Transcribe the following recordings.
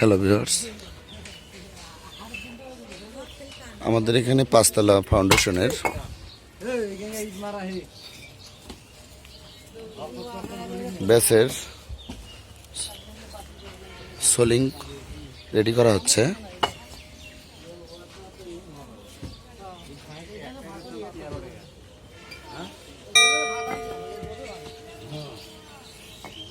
Hello viewers আমাদের এখানে পাঁচতলা ফাউন্ডেশনের ব্যাসের সোলিং রেডি করা হচ্ছে।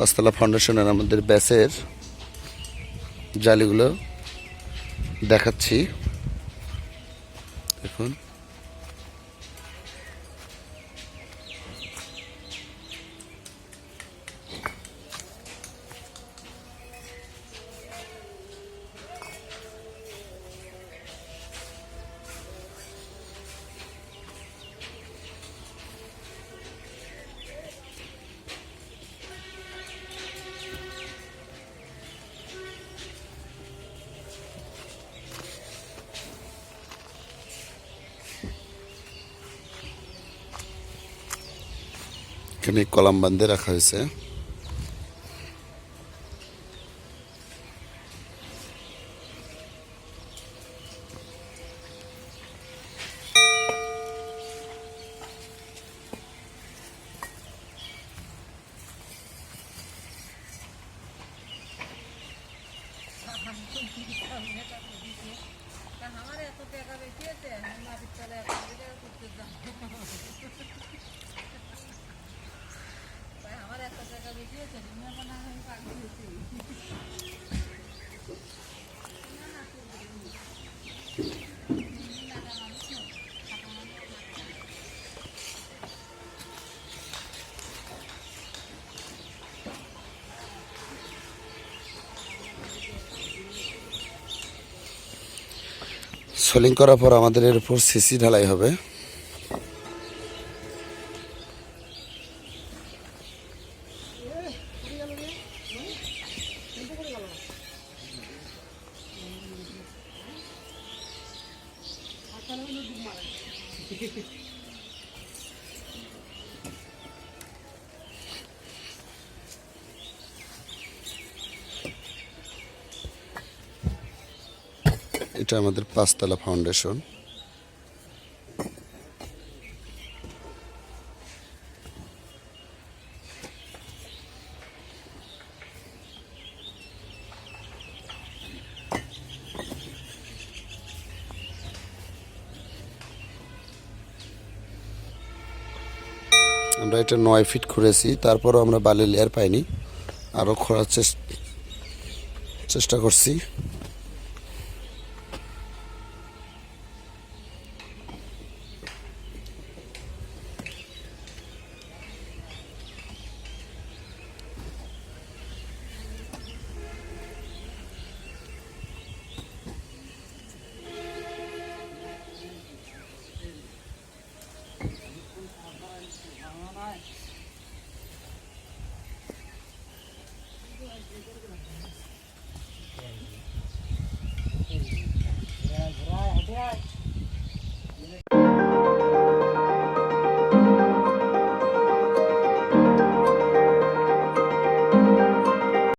পাঁচতলা ফাউন্ডেশনের আমাদের ব্যাসের জালিগুলো দেখাচ্ছি। দেখুন। এখানে কলাম বান্ধে রাখা হয়েছে। আমার এত টাকা বেশি আছে আমি মাটির তলে সোলিং করার পর আমাদের এরপর সিসি ঢালাই হবে। এটা আমাদের পাঁচতলা ফাউন্ডেশন আমরা এটা নয় ফিট করেছি তারপরও আমরা বালির লেয়ার পাইনি। আরও খোঁড়ার চেষ্টা করছি। You're gonna go.